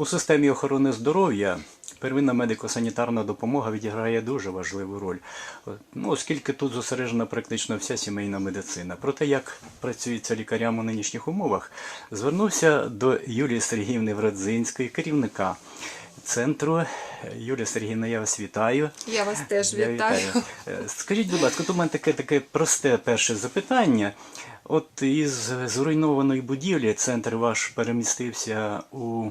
У системі охорони здоров'я первинна медико-санітарна допомога відіграє дуже важливу роль, ну, оскільки тут зосереджена практично вся сімейна медицина. Про те, як працюється лікарям у нинішніх умовах, звернувся до Юлії Сергіївни Врадзинської, керівника центру. Юлія Сергіївна, я вас вітаю. Я вас теж Я вітаю. Е, Скажіть, будь ласка, от у мене таке таке просте перше запитання. От із зруйнованої будівлі центр ваш перемістився у,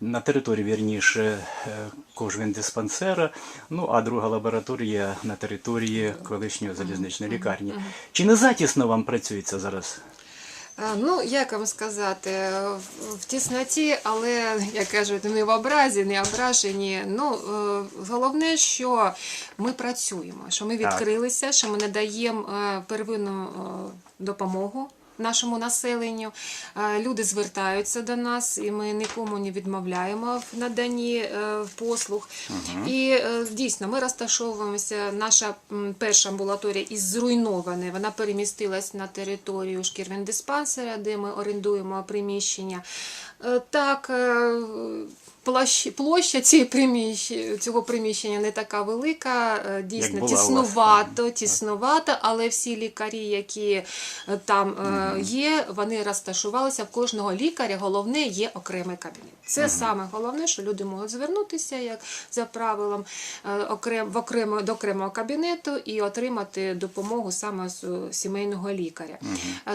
на території, вірніше, е, Кожвин-диспансера, ну а друга лабораторія на території колишньої залізничної лікарні. Чи не затісно вам працюється зараз? Ну, як вам сказати, в- тісноті, але, як кажуть, не в образі, не ображені. Ну, е, головне, що ми працюємо, що ми відкрилися, що ми надаємо е, первинну е, допомогу. Нашому населенню Е, люди звертаються до нас, і ми нікому не відмовляємо в наданні е, послуг. І е, дійсно ми розташовуємося. Наша перша амбулаторія із зруйнованої, вона перемістилась на територію шкірвендиспансера, де ми орендуємо приміщення. Так, площа цієї приміщ- цього приміщення не така велика, е, дійсно була тіснувато, тіснувато, але всі лікарі, які е, там е, є, вони розташувалися. В кожного лікаря головне є окремий кабінет. Це саме головне, що люди можуть звернутися, як за правилом, окрем, в окремо, до окремого кабінету і отримати допомогу саме з сімейного лікаря.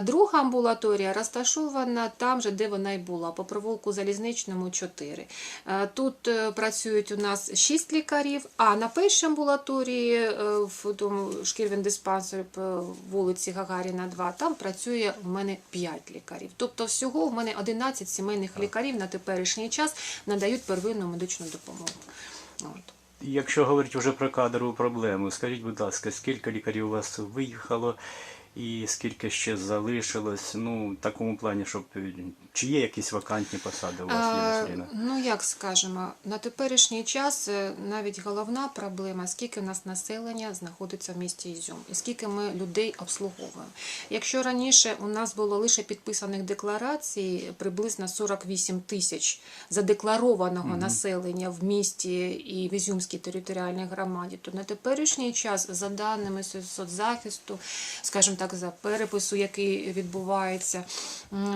Друга амбулаторія розташована там же, де вона й була, по провулку Залізничному 4. Е, Тут е, працюють у нас 6 лікарів, а на першій амбулаторії е, в тому шкірвін-диспансері по вулиці Гагаріна 2, там працює в мене 5 лікарів. Тобто всього в мене 11 сімейних лікарів на теперішній час надають первинну медичну допомогу. От. Якщо говорити вже про кадрову проблему, скажіть, будь ласка, скільки лікарів у вас виїхало і скільки ще залишилось? Ну, в такому плані, щоб е, чи є якісь вакантні посади у вас, Е, Ну, як скажемо, на теперішній час е, навіть головна проблема, скільки у нас населення знаходиться в місті Ізюм, і скільки ми людей обслуговуємо. Якщо раніше у нас було лише підписаних декларацій приблизно 48 тисяч задекларованого населення в місті і в Ізюмській територіальній громаді, то на теперішній час, за даними соц- соцзахисту, скажімо так, за перепису, який відбувається,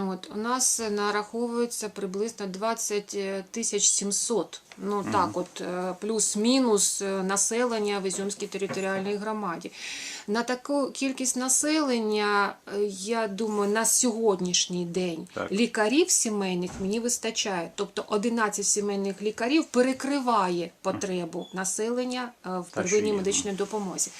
от, у нас нараховується приблизно 20 тисяч 700. Ну так, от е, плюс-мінус е, населення в Ізюмській територіальній громаді. На таку кількість населення, е, я думаю, на сьогоднішній день Так. лікарів сімейних мені вистачає. Тобто 11 сімейних лікарів перекриває потребу населення е, в первинній медичній допомозі.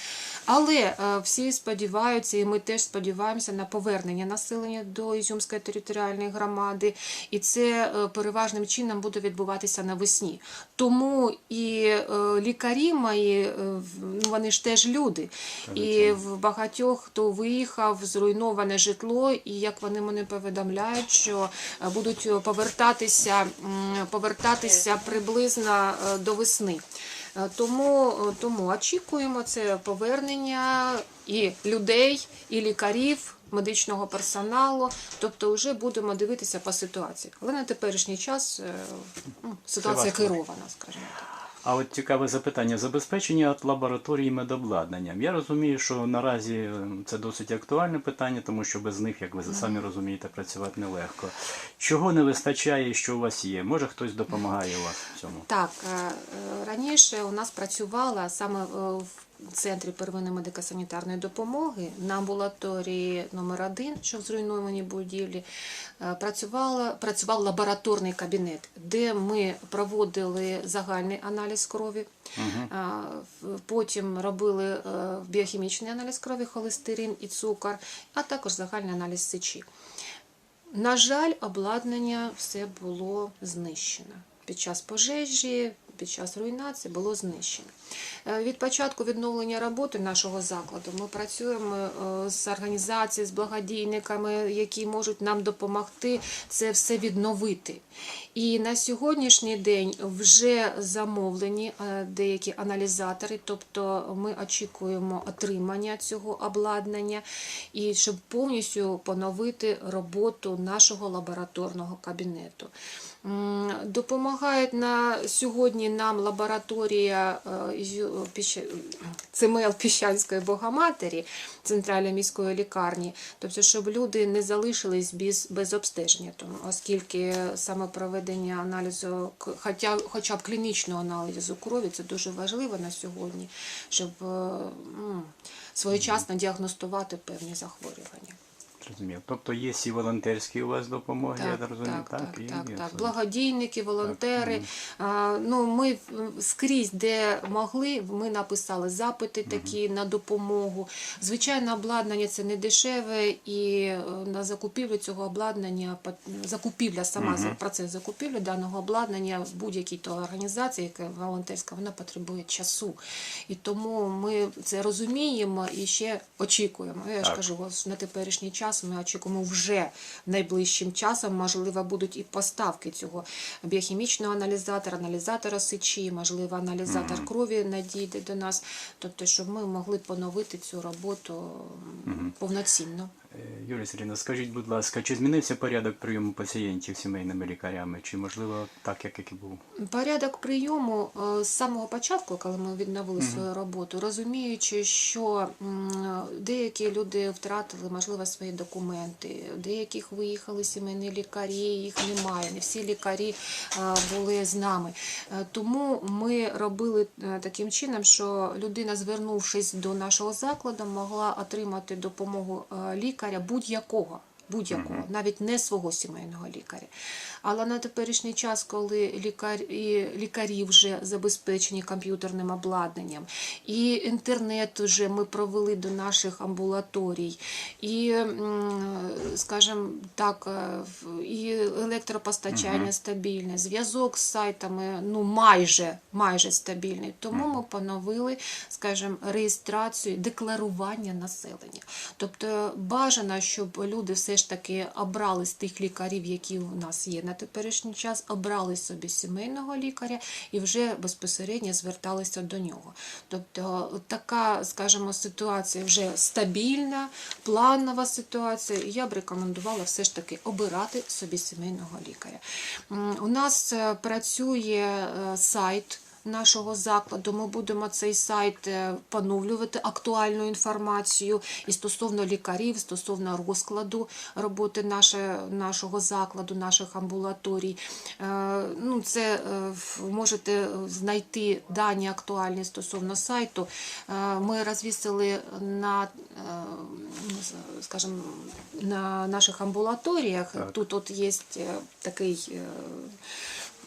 Але е, всі сподіваються, і ми теж сподіваємося на повернення населення до Ізюмської територіальної громади, і це е, переважним чином буде відбуватися навесні. Тому і е, лікарі мої, е, в- ну, вони ж теж люди. І в багатьох, хто виїхав, зруйноване житло, і як вони мене повідомляють, що будуть повертатися, повертатися приблизно до весни. Е, Тому, е, тому очікуємо це повернення і людей, і лікарів, медичного персоналу. Тобто, вже будемо дивитися по ситуації. Але на теперішній час е, ну, ситуація керована, скажімо так. А от цікаве запитання: забезпечення от лабораторії медобладнанням. Я розумію, що наразі е, це досить актуальне питання, тому що без них, як ви самі розумієте, працювати нелегко. Чого не вистачає що у вас є? Може хтось допомагає у вас в цьому? Так, е, е, раніше у нас працювала саме в центрі первинної медико-санітарної допомоги на амбулаторії номер 1 що в зруйнованій будівлі, е, працювала, працював лабораторний кабінет, де ми проводили загальний аналіз крові. В- Потім робили е, біохімічний аналіз крові, холестерин і цукор, а також загальний аналіз сечі. На жаль, обладнання все було знищено. Під час пожежі під час руйнації було знищено. Е, Від початку відновлення роботи нашого закладу ми працюємо е, з організацією, з благодійниками, які можуть нам допомогти це все відновити. І на сьогоднішній день вже замовлені е, деякі аналізатори, тобто ми очікуємо отримання цього обладнання, і щоб повністю поновити роботу нашого лабораторного кабінету. М, Допомагає на сьогодні нам лабораторія е, ЦМЛ Піщанської Богоматері, центральної міської лікарні, тобто, щоб люди не залишились без, без обстеження, тому, оскільки саме проведення аналізу, хоча, хоча б клінічного аналізу крові, це дуже важливо на сьогодні, щоб м, своєчасно діагностувати певні захворювання. Зрозумів. Тобто є і волонтерські у вас допомоги, я Так, розумію. так, так, і так, так. Благодійники, волонтери. А, ну, ми скрізь, де могли, ми написали запити такі на допомогу. Звичайно, обладнання це не дешеве, і е, на закупівлю цього обладнання, закупівля, сама за процес закупівлі даного обладнання будь-якій то організації, яка волонтерська, вона потребує часу. І тому ми це розуміємо і ще очікуємо. Я ж кажу, на теперішній час ми очікуємо вже найближчим часом, можливо, будуть і поставки цього біохімічного аналізатора, аналізатора сечі, можливо, аналізатор крові надійде до нас. Тобто, щоб ми могли поновити цю роботу повноцінно. Юлія Сергійовна, скажіть, будь ласка, чи змінився порядок прийому пацієнтів сімейними лікарями, чи можливо так, як і був? Порядок прийому е, з самого початку, коли ми відновили свою роботу, розуміючи, що деякі люди втратили, можливо, свої документи, деяких виїхали сімейні лікарі, їх немає. Не всі лікарі е, були з нами. Е, Тому ми робили таким чином, що людина, звернувшись до нашого закладу, могла отримати допомогу лікаря будь-якого будь-якого, навіть не свого сімейного лікаря. Але на теперішній час, коли лікар, і лікарі вже забезпечені комп'ютерним обладнанням, і інтернет вже ми провели до наших амбулаторій, і, скажімо так, е, і електропостачання стабільне, зв'язок з сайтами ну майже, майже стабільний. Тому ми поновили, скажімо, реєстрацію, декларування населення. Тобто бажано, щоб люди все ж таки обрали з тих лікарів, які у нас є на теперішній час, обрали собі сімейного лікаря і вже безпосередньо зверталися до нього. Тобто така, скажімо, ситуація вже стабільна, планова ситуація. І я б рекомендувала все ж таки обирати собі сімейного лікаря. У нас е, працює е, сайт нашого закладу. Ми будемо цей сайт е, поновлювати актуальну інформацію і стосовно лікарів, стосовно розкладу роботи наше, нашого закладу, наших амбулаторій. Е, Ну, це е, можете знайти дані актуальні стосовно сайту. Ми розвісили на, ну, скажімо, на наших амбулаторіях. Так. Тут от є такий.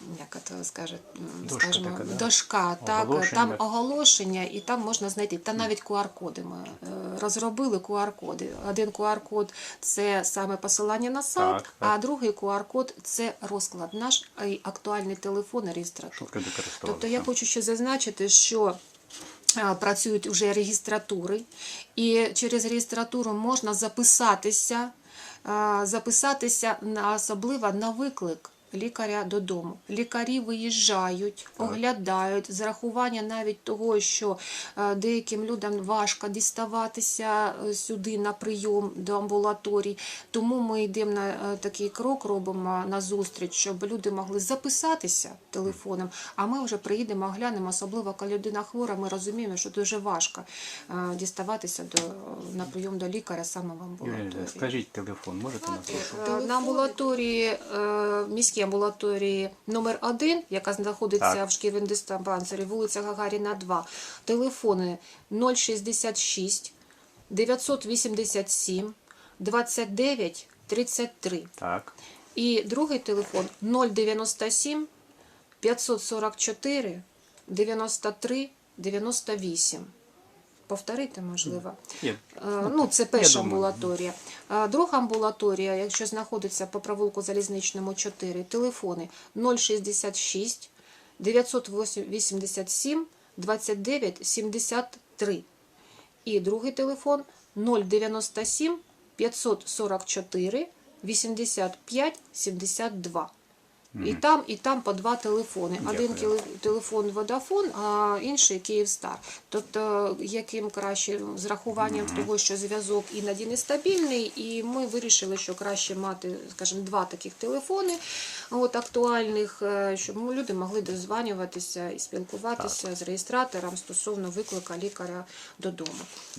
Е, Як це скаже, Дошка скажімо, така, да? дошка, так, там оголошення, і там можна знайти. Та навіть QR-коди ми е, розробили QR-коди. Один QR-код це саме посилання на сайт, Так, так. а другий QR-код це розклад наш і актуальний телефон і реєстратур. Тобто я хочу ще зазначити, що працюють вже реєстратури, і через реєстратуру можна записатися, записатися на особливо на виклик. Лікаря додому. Лікарі виїжджають, оглядають з рахування навіть того, що е, деяким людям важко діставатися е, сюди на прийом до амбулаторій. Тому ми йдемо на е, такий крок, робимо на зустріч, щоб люди могли записатися телефоном, а ми вже приїдемо, оглянемо, особливо коли людина хвора, ми розуміємо, що дуже важко діставатися до, на прийом до лікаря саме в амбулаторії. Скажіть телефон, можете? Е, На амбулаторії, е, міській амбулаторії номер 1 яка знаходиться Так. в шкільному диспансері, вулиця Гагаріна, 2. Телефони 066 987 29 33. Так. І другий телефон 097 544 93 98. Повторити, можливо. Є. Е, Ну, це перша амбулаторія. Друга амбулаторія, якщо знаходиться по провулку Залізничному 4, телефони 066 987 29 73. І другий телефон 097 544 85 72. І там, і там по два телефони. Один Дякую. телефон Водафон, а інший Київстар. Тобто, яким краще з рахуванням того, що зв'язок іноді нестабільний, і ми вирішили, що краще мати, скажімо, два таких телефони от, актуальних, е, щоб люди могли дозванюватися і спілкуватися з реєстратором стосовно виклика лікаря додому.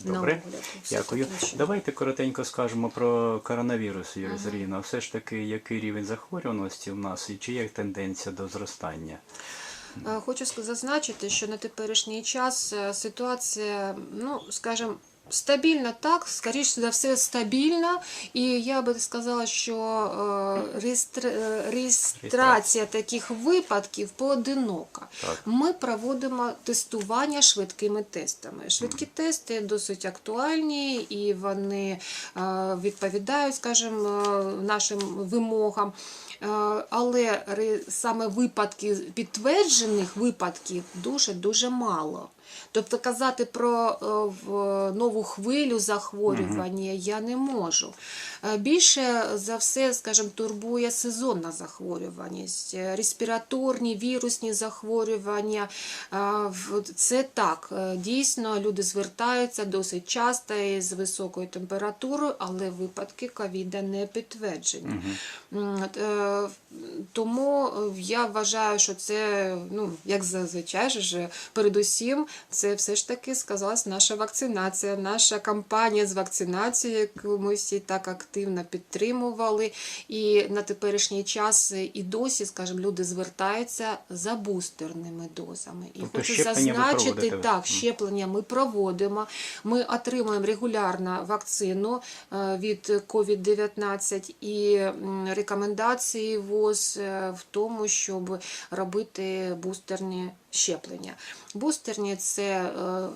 на Добре, огляд. Дякую. Давайте коротенько скажемо про коронавірус, Юрій Сергійовна. Все ж таки, який рівень захворюваності в нас і чи є тенденція до зростання? Е, Хочу зазначити, що на теперішній час е, ситуація, ну скажімо, стабільна так, скоріш за все, стабільна. І я би сказала, що е, реєстрація таких випадків поодинока. Так. Ми проводимо тестування швидкими тестами. Швидкі тести досить актуальні і вони відповідають, скажімо, нашим вимогам. Е, Але саме випадки підтверджених випадків дуже дуже мало. Тобто казати про е, нову хвилю захворювання я не можу. Е, Більше за все, скажімо, турбує сезонна захворюваність, е, респіраторні, вірусні захворювання. В- Це так, дійсно люди звертаються досить часто і з високою температурою, але випадки ковіда не підтверджені. Тому я вважаю, що це, ну, як зазвичай передусім, це все ж таки сказалась наша вакцинація, наша кампанія з вакцинації, яку ми всі так активно підтримували. І на теперішній час і досі, скажімо, люди звертаються за бустерними дозами. І Тобто хочу зазначити, так, щеплення ми проводимо. Ми отримуємо регулярно вакцину е, від COVID-19 і рекомендації ВОЗ е, в тому, щоб робити бустерні щеплення. Бустерні це, е,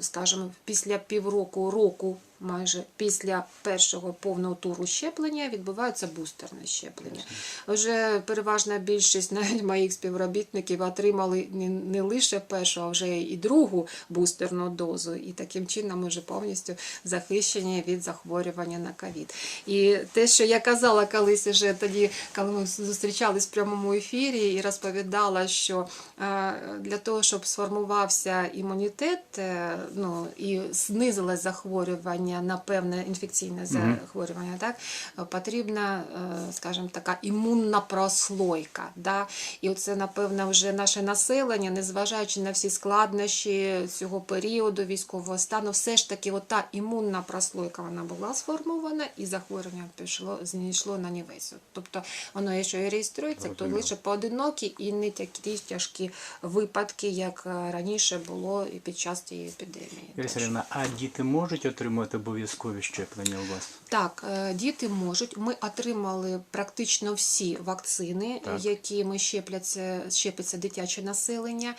скажімо, після півроку року. Майже після першого повного туру щеплення відбувається бустерне щеплення. Вже переважна більшість навіть моїх співробітників отримали не, лише першу, а вже і другу бустерну дозу. І таким чином ми вже повністю захищені від захворювання на ковід. І те, що я казала колись вже тоді, коли ми зустрічались в прямому ефірі, і розповідала, що е, для того, щоб сформувався імунітет, е, ну і знизилось захворювання на певне інфекційне захворювання, так е, потрібна, е, скажімо, така імунна прослойка. Да? І оце, напевно, вже наше населення, незважаючи на всі складнощі цього періоду військового стану, все ж таки, ота імунна прослойка вона була сформована, і захворювання пішло, знайшло на нівець. Тобто воно, якщо і реєструється, то лише поодинокі і не такі тяжкі випадки, як е, раніше було і під час цієї епідемії. Так Сергійовна, а діти можуть отримати обов'язкові щеплення у вас? Так, е, діти можуть. Ми отримали практично всі вакцини, Так. якими щепляться, щепиться дитяче населення.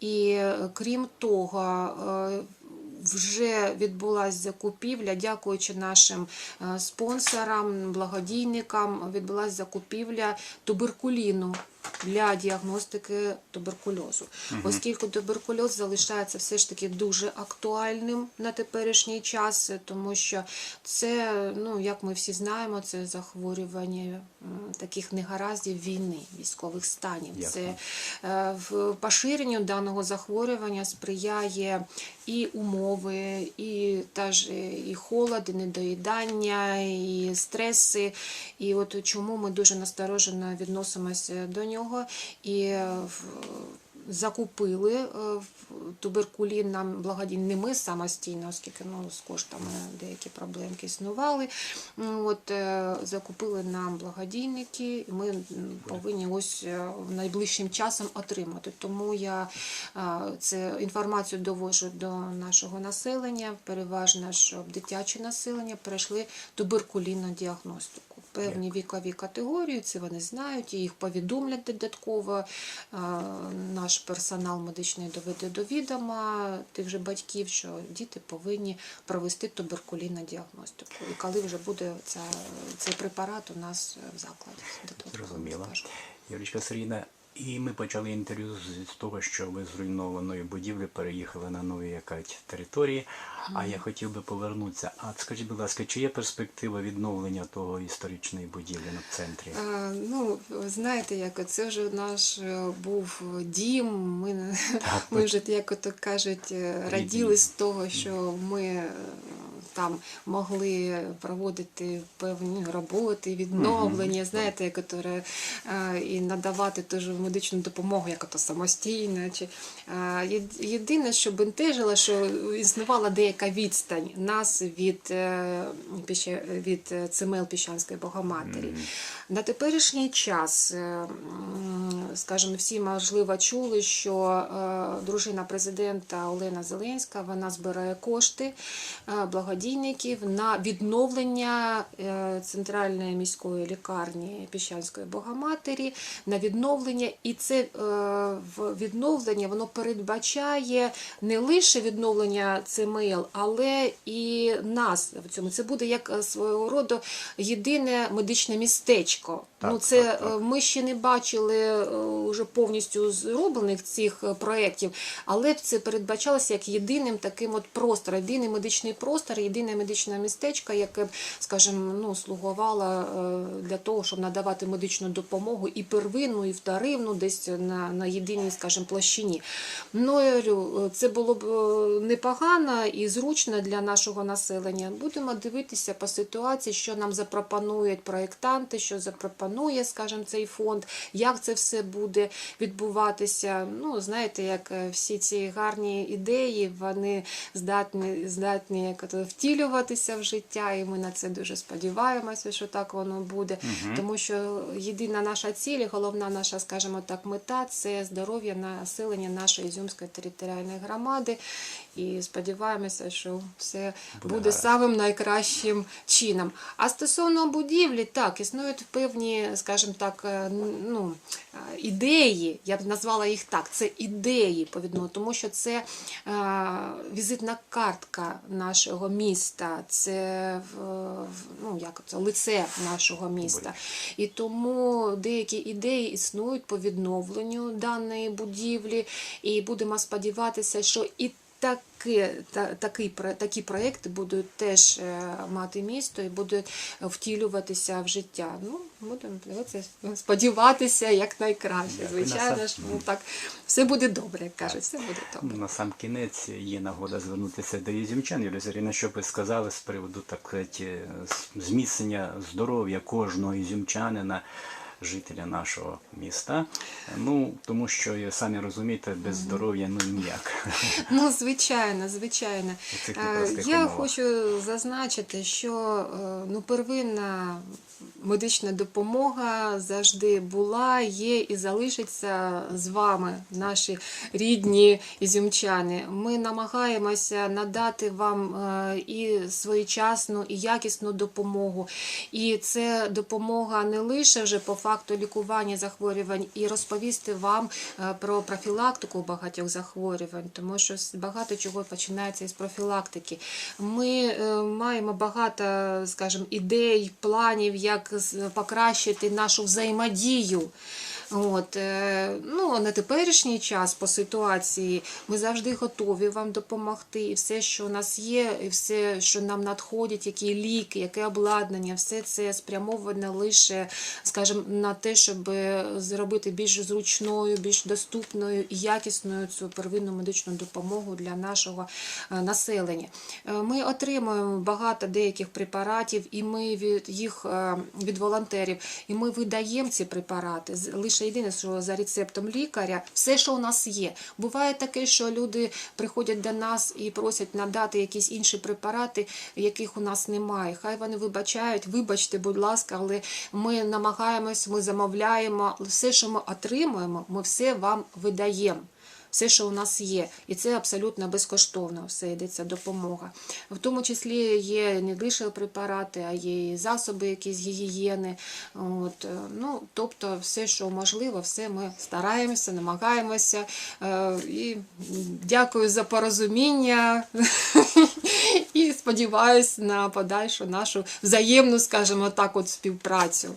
І е, крім того, е, вже відбулася закупівля, дякуючи нашим спонсорам, благодійникам, відбулася закупівля туберкуліну для діагностики туберкульозу. Оскільки туберкульоз залишається все ж таки дуже актуальним на теперішній час, тому що це, ну як ми всі знаємо, це захворювання таких негараздів війни, військових станів. Ясно. Це е, в поширенню даного захворювання сприяє і умови, і та ж е, і холод, і недоїдання, і стреси. І от чому ми дуже насторожено відносимося до нього. І е, закупили е, туберкулін нам благодійно, не ми самостійно, оскільки ну, з коштами деякі проблемки існували. От, е, закупили нам благодійники, і ми повинні ось найближчим часом отримати. Тому я це інформацію довожу до нашого населення, переважно, щоб дитяче населення пройшли туберкулінну діагностику. Певні вікові категорії, це вони знають, і їх повідомлять додатково. Наш персонал медичний доведе до відома тих же батьків, що діти повинні провести туберкулінну діагностику. І коли вже буде ця, цей препарат у нас в закладі. Зрозуміло. скажу. Юрічка Сергійовна, І ми почали інтерв'ю з того, що ви з руйнованої будівлі переїхали на нові якась території. А я хотів би повернутися. А скажіть, будь ласка, чи є перспектива відновлення того історичної будівлі на центрі? Е, Ну, знаєте, як це вже наш е, був дім. Ми, не- ми вже, як ото кажуть, е, раділи з того, що ми там могли проводити певні роботи, відновлення, знаєте, як ото, е, і надавати теж медичну допомогу, як ото самостійно. Чи, е, єдине, що бентежило, що існувала деяка відстань нас від, е, від Цемел Піщанської Богоматері. На теперішній час, скажімо, всі можливо чули, що дружина президента Олена Зеленська вона збирає кошти е, благодійників на відновлення е, центральної міської лікарні Піщанської Богоматері, на відновлення, і це е, відновлення воно передбачає не лише відновлення ЦМЛ, але і нас в цьому. Це буде як е, свого роду єдине медичне містечко. Так, ну це так, так. ми ще не бачили е, уже повністю зроблених цих проєктів, але це передбачалося як єдиним таким от простор, єдиний медичний простор, єдине медичне містечко, яке б, скажімо, ну, слугувало е, для того, щоб надавати медичну допомогу і первинну, і вторинну, десь на, на єдиній, скажімо, площині. Говорю, е, це було б е, непогано і зручно для нашого населення. Будемо дивитися по ситуації, що нам запропонують проєктанти, що запропонує, скажімо, цей фонд, як це все буде відбуватися. Ну, знаєте, як всі ці гарні ідеї, вони здатні, здатні як втілюватися в життя, і ми на це дуже сподіваємося, що так воно буде. Тому що єдина наша ціль, головна наша, скажімо так, мета це здоров'я населення нашої Ізюмської територіальної громади. І сподіваємося, що все Буде буде, самим найкращим чином. А стосовно будівлі, так, існують певні, скажімо так, е, ну, е, ідеї, я б назвала їх так, це ідеї по відновленню, тому що це е, візитна картка нашого міста, це ну, як це, лице нашого міста. І тому деякі ідеї існують по відновленню даної будівлі, і будемо сподіватися, що і Такі, та, такий, про- такі проекти будуть теж е, мати місто і будуть втілюватися в життя. Ну, будемо дивитися, сподіватися як найкраще. Дякую. Звичайно ж, ну так все буде добре, як кажуть, все буде добре. На сам кінець є нагода звернутися до Ізюмчан. Юлія Зоріна, що ви сказали з приводу так зміцнення здоров'я кожного ізюмчанина, жителя нашого міста. Ну, тому що і самі розумієте, без здоров'я ну ніяк. Ну, звичайно, звичайно. Е, Я умовах. хочу зазначити, що е, ну, первинна медична допомога завжди була, є і залишиться з вами, наші рідні ізюмчани. Ми намагаємося надати вам е, і своєчасну, і якісну допомогу. І це допомога не лише вже по факту лікування захворювань, і розповісти вам е, про профілактику багатьох захворювань, тому що багато чого починається із профілактики. Ми е, маємо багато, скажімо, ідей, планів, як покращити нашу взаємодію. От, е, ну, на теперішній час по ситуації ми завжди готові вам допомогти. І все, що у нас є, і все, що нам надходять, які ліки, яке обладнання, все це спрямоване лише, скажімо, на те, щоб зробити більш зручною, більш доступною і якісною цю первинну медичну допомогу для нашого е, населення. Е, Ми отримуємо багато деяких препаратів, і ми від їх від волонтерів, і ми видаємо ці препарати. З- Лише єдине, що за рецептом лікаря, все, що у нас є. Буває таке, що люди приходять до нас і просять надати якісь інші препарати, яких у нас немає. Хай вони вибачають, вибачте, будь ласка, але ми намагаємось, ми замовляємо. Все, що ми отримуємо, ми все вам видаємо все, що у нас є, і це абсолютно безкоштовно. Все йдеться допомога. В тому числі є не лише препарати, а є і засоби, якісь гігієни. От, е, ну, тобто, все, що можливо, все ми стараємося, намагаємося. Е, І дякую за порозуміння. І сподіваюся на подальшу нашу взаємну, скажімо так, от співпрацю.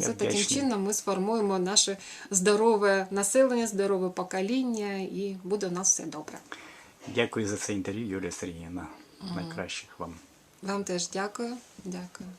Це таким чином ми сформуємо наше здорове населення, здорове покоління, і буде у нас все добре. Дякую за це інтерв'ю, Юлія Сергіївна. Найкращих вам. Вам теж дякую. Дякую.